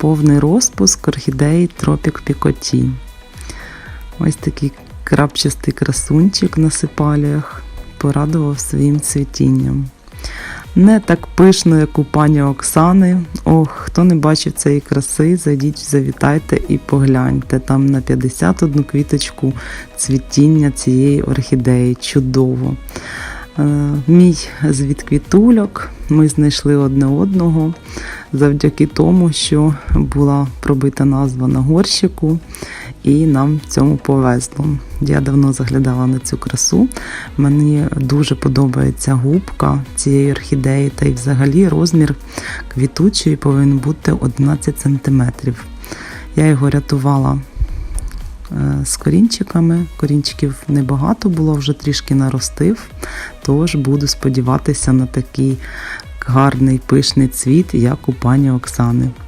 повний розпуск орхідеї Тропік Пікоті. Ось такий крапчастий красунчик на сипаліях порадував своїм цвітінням. Не так пишно, як у пані Оксани. Ох, хто не бачив цієї краси, зайдіть, завітайте і погляньте. Там на 51 квіточку цвітіння цієї орхідеї. Чудово. Е, Мій звід квітульок. Ми знайшли одне одного завдяки тому, що була пробита назва на горщику, і нам цьому повезло. Я давно заглядала на цю красу. Мені дуже подобається губка цієї орхідеї, та й взагалі розмір квітучої повинен бути 11 см. Я його рятувала з корінчиками. Корінчиків небагато було, вже трішки наростив. Тож буду сподіватися на такий гарний пишний цвіт, як у пані Оксани.